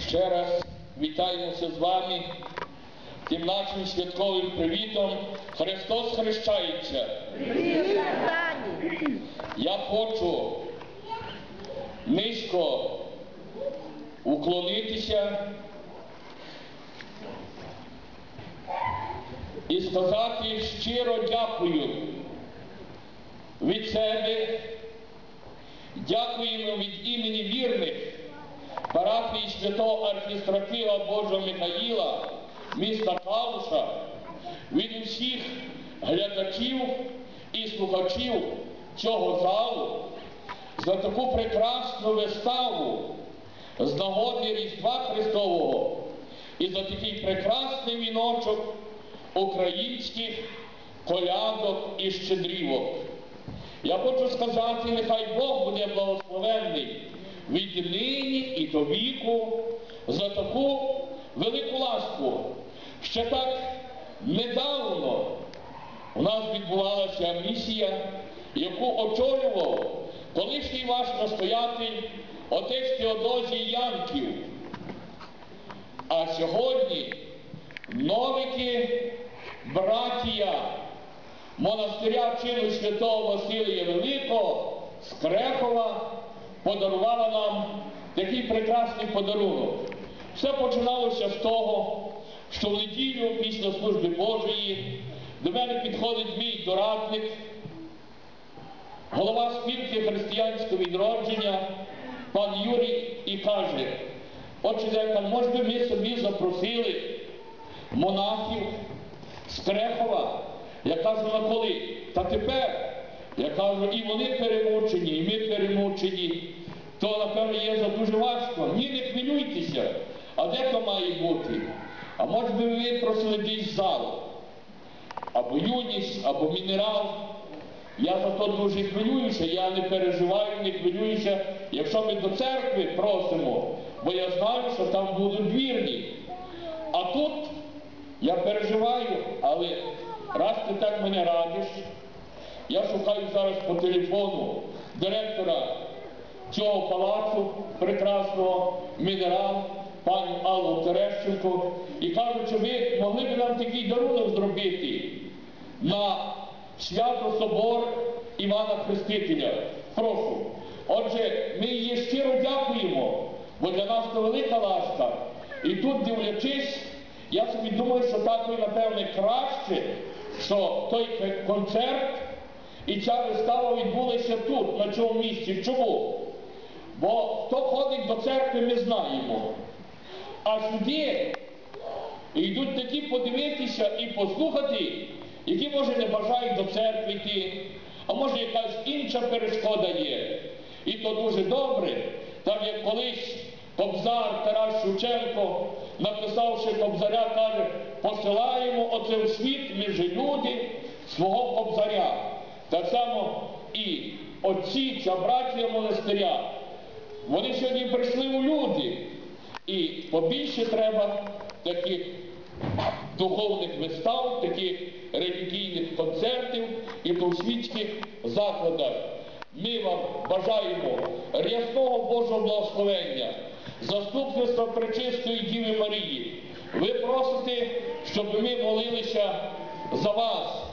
Ще раз вітаємося з вами тим нашим святковим привітом. Христос хрещається. Я хочу низько уклонитися і сказати щиро дякую від себе. Дякуємо від імені святого архістратига Божого Михаїла, міста Калуша, від усіх глядачів і слухачів цього залу за таку прекрасну виставу з нагоди Різдва Христового і за такий прекрасний віночок українських колядок і щедрівок. Я хочу сказати, нехай Бог буде благословенний від нині і до віку за таку велику ласку. Ще так недавно у нас відбувалася місія, яку очолював колишній ваш настоятель отець Теодозій Янків. А сьогодні новики братія монастиря чину святого Василія Великого з Крехова подарувала нам такий прекрасний подарунок. Все починалося з того, що в неділю після служби Божої до мене підходить мій дорадник, голова спілки християнського відродження, пан Юрій, і каже, отче декан, може би ми собі запросили монахів з Крехова. Я кажу, на коли? Та тепер. Я кажу, і вони перемучені, і ми перемучені. То, напевно, є за дуже важко. Ні, не хвилюйтеся. А де то має бути? А може би ви просили десь зал? Або юність, або мінерал. Я за то дуже хвилююся, я не переживаю, не хвилююся, якщо ми до церкви просимо, бо я знаю, що там будуть вірні. А тут я переживаю, але раз ти так мене радиш, я шукаю зараз по телефону директора цього палацу прекрасного мінерал, пані Аллу Терещенко, і кажу, чи ви могли б нам такий дарунок зробити на свято собор Івана Хрестителя. Прошу. Отже, ми її щиро дякуємо, бо для нас це велика ласка. І тут, дивлячись, я собі думаю, що так і, напевне, краще, що той концерт і ця вистава відбулася тут, на цьому місці. Чому? Бо хто ходить до церкви, ми знаємо. А сюди йдуть такі подивитися і послухати, які, може, не бажають до церкви йти, а може якась інша перешкода є. І то дуже добре, так як колись Кобзар Тарас Шевченко, написавши Кобзаря, каже, посилаємо оце в світ між люди свого Кобзаря. Так само і отці, ця братія монастиря, вони сьогодні прийшли у люди. І побільше треба таких духовних вистав, таких релігійних концертів і по закладах. Ми вам бажаємо рясного Божого благословення, заступництва Пречистої Діви Марії. Ви просите, щоб ми молилися за вас,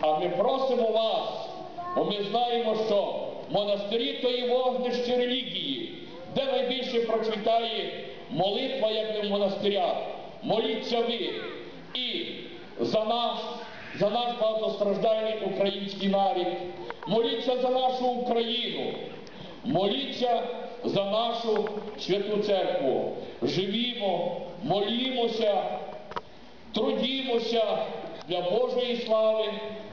а ми просимо вас, бо ми знаємо, що монастирі то є вогнище релігії, де найбільше процвітає молитва, як не в монастирях. Моліться ви і за наш, за наш багатостраждальний український народ. Моліться за нашу Україну, моліться за нашу святу церкву. Живімо, молімося, трудімося для Божої слави,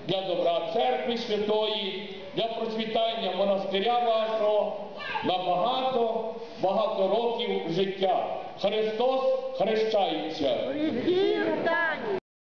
для добра церкви святої, для процвітання монастиря вашого на багато, багато років життя. Христос хрещається.